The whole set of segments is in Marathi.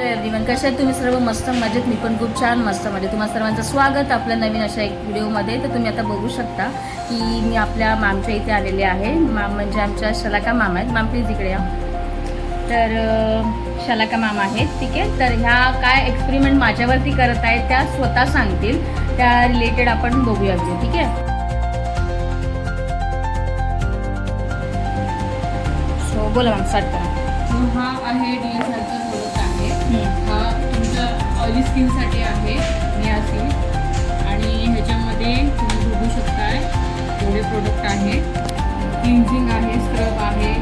हॅलो एव्हरीवन कशा आहेत तुम्ही सर्व? मस्त मजेत. मी पण खूप छान मस्त मजेत. तुम्हाला सर्वांचं स्वागत आपल्या नवीन अशा एक व्हिडिओमध्ये. तर तुम्ही आता बघू शकता की मी आपल्या मामच्या इथे आलेले आहे. माम म्हणजे आमच्या शलाका मामा आहेत. माम प्लीज इकडे या. तर शलाका मामा आहेत. ठीक आहे? तर ह्या काय एक्सपेरिमेंट माझ्यावरती करत आहेत त्या स्वतः सांगतील. त्या रिलेटेड आपण बघूया व्हिडिओ ठीक आहे? सो बोला मॅम स्टार्ट करा. हा आहे डी स्किनसाठी आहे नियासिल आणि ह्याच्यामध्ये तुम्ही बघू शकताय एवढे प्रोडक्ट आहे. क्लिन्झिंग आहे स्क्रब आहे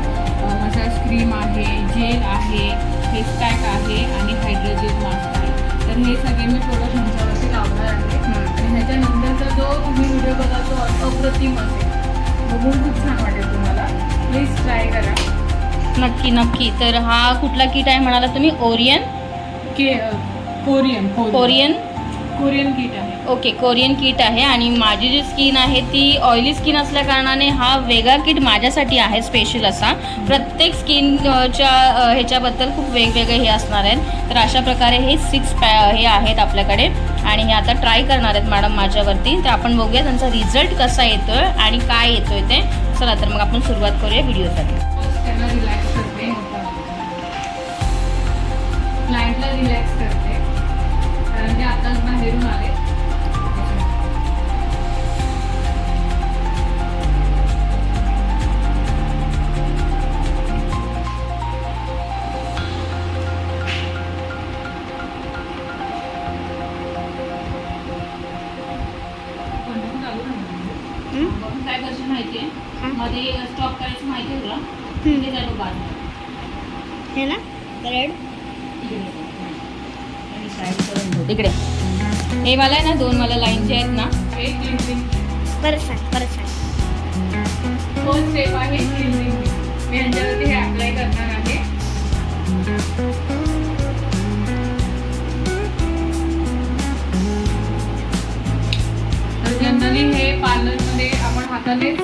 मसाज क्रीम आहे जेल आहे फेस पॅक आहे आणि हायड्रोजेल मास्क आहे. तर हे सगळे मी प्रोडक्ट ह्यांच्यावरती लावणार आहे. आणि ह्याच्यानंतरचा जो तुम्ही व्हिडिओ बघा तो अप्रतिम असेल. बघून खूप छान वाटेल तुम्हाला. प्लीज ट्राय करा. नक्की नक्की. तर हा कुठला किट आहे म्हणाला तुम्ही? ओरियन? के कोरियन कोरियन. कोरियन? किट आहे. ओके कोरियन किट आहे आणि माझी जी स्किन आहे ती ऑइली स्किन असल्या कारणाने हा वेगळा किट माझ्यासाठी आहे स्पेशल असा. प्रत्येक स्किनच्या ह्याच्याबद्दल खूप वेगवेगळे हे असणार आहेत. तर अशा प्रकारे हे सिक्स पॅ हे आहेत आपल्याकडे. आणि हे आता ट्राय करणार आहेत मॅडम माझ्यावरती. तर आपण बघूया त्यांचा रिझल्ट कसा येतोय आणि काय येतोय ते. चला तर मग आपण सुरुवात करूया व्हिडिओसाठी स्टॉप करायचं माहिती आहे तुला तिथे जातो बाद है ना? रेड इकडे. हे मला आहे ना दोन मला लाईन जे आहेत ना. परत सांग परत सांग. स्टेप आहे मी ह्यांच्यावरती हे अप्लाय करणार आहे. जनरली हे पार्लरमध्ये आपण हातानेच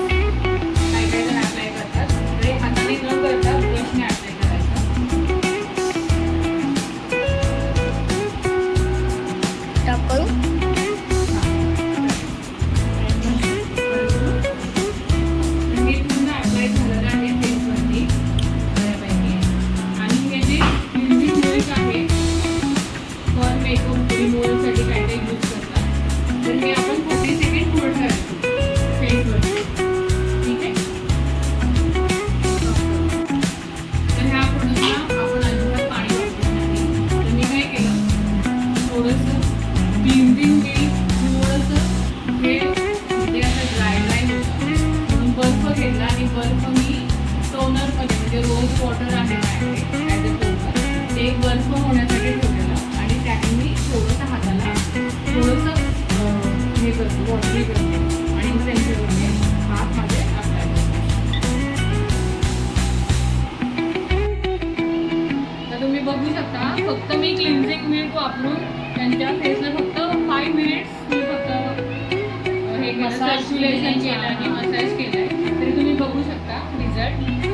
टोनरमध्ये म्हणजे रोज वॉटर आहे ते बर्फ होण्यासाठी ठेवलेलं. आणि त्याने मी थोडंसं हाताला थोडंसं हे करतो वॉटरी करते आणि मग त्यांच्यावरती हात माझे अप्लाय तर तुम्ही बघू शकता फक्त मी क्लिन्झिंग मिल्क वापरून त्यांच्या फेसला फक्त फाय मिनिट्स मी फक्त हे केलं केलंय. केलं आणि मसाज केलंय. तरी तुम्ही बघू शकता रिझल्ट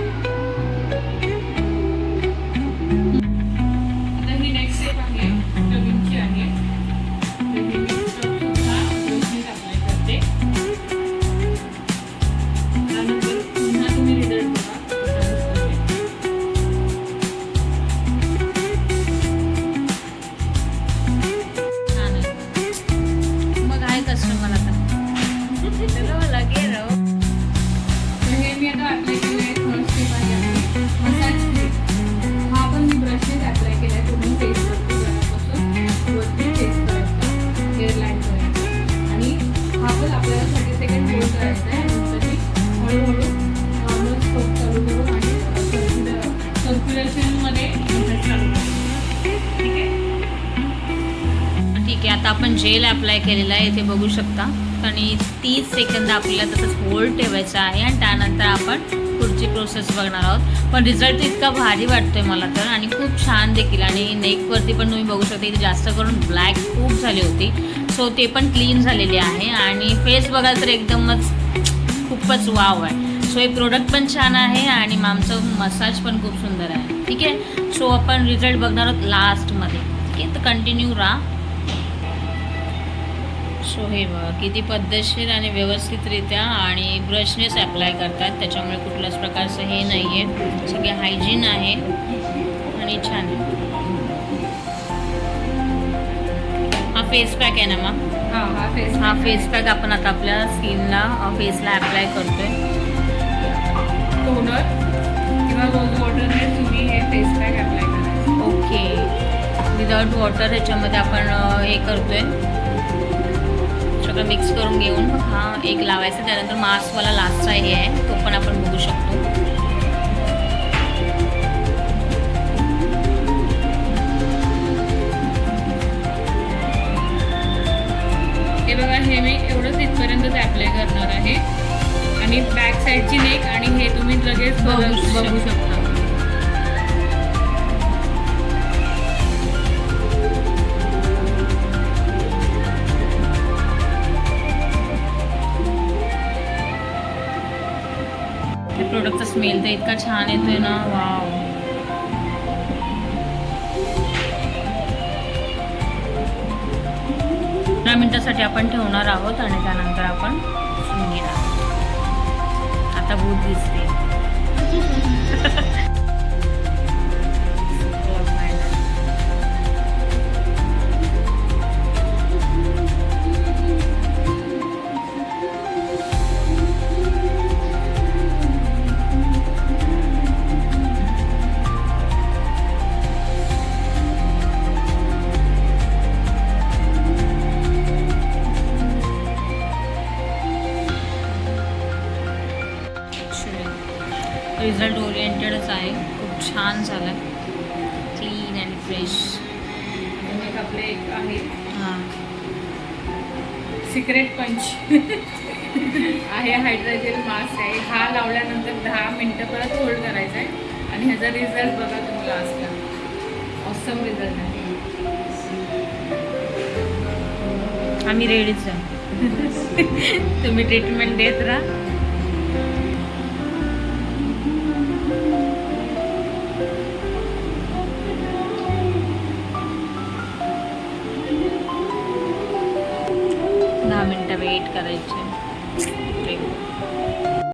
की आता आपण जेल अप्लाय केलेला आहे इथे बघू शकता. आणि तीस सेकंद आपल्याला तसंच होल्ड ठेवायचा आहे आणि त्यानंतर आपण पुढची प्रोसेस बघणार आहोत. पण रिझल्ट इतका भारी वाटतोय मला तर आणि खूप छान देखील. आणि नेकवरती पण तुम्ही बघू शकता इथे जास्त करून ब्लॅक खूप झाली होती. सो ते पण क्लीन झालेली आहे. आणि फेस बघाल तर एकदमच खूपच वाव आहे. सो हे प्रोडक्ट पण छान आहे आणि आमचं मसाज पण खूप सुंदर आहे. ठीक आहे? सो आपण रिझल्ट बघणार आहोत लास्टमध्ये ठीक आहे? तर कंटिन्यू राहा. सो हे बघा किती पद्धतशीर आणि व्यवस्थितरित्या आणि ब्रशनेच अप्लाय करतात. त्याच्यामुळे कुठल्याच प्रकारचं हे नाही आहे सगळे हायजीन आहे आणि छान आहे. हा फेस पॅक आहे ना मग हा हा फेस हा फेस पॅक आपण आता आपल्या स्किनला फेसला अप्लाय करतोय. टोनर किंवा रोज वॉटरने तुम्ही हे फेस पॅक अप्लाय करा ओके विदाउट वॉटर ह्याच्यामध्ये आपण हे करतोय. सगळं मिक्स करून घेऊन. हा एक लावायचा त्यानंतर मास्कवाला लास्टचा हे आहे. तो पण आपण बघू शकतो. हे बघा हे मी एवढंच इथपर्यंतच अप्लाय करणार आहे. आणि बॅक साईडची नेक आणि हे तुम्ही लगेच बघू बघू शकता. स्मेल तर इतका छान येतोय ना वाव पंधरा मिनिटासाठी आपण ठेवणार आहोत आणि त्यानंतर आपण घेणार आता भूत दिसते. ओरिएंटेडच आहे. खूप छान झालं क्लीन अँड फ्रेश आपले एक आहे. हां. सिक्रेट पंच आहे हायड्रोजेल मास्क आहे. हा लावल्यानंतर दहा मिनटं परत होल्ड करायचा आहे. आणि ह्याचा रिझल्ट बघा तुम्ही लास्टला ऑसम रिझल्ट आहे. आम्ही रेडीच आहे. तुम्ही ट्रीटमेंट देत राहा.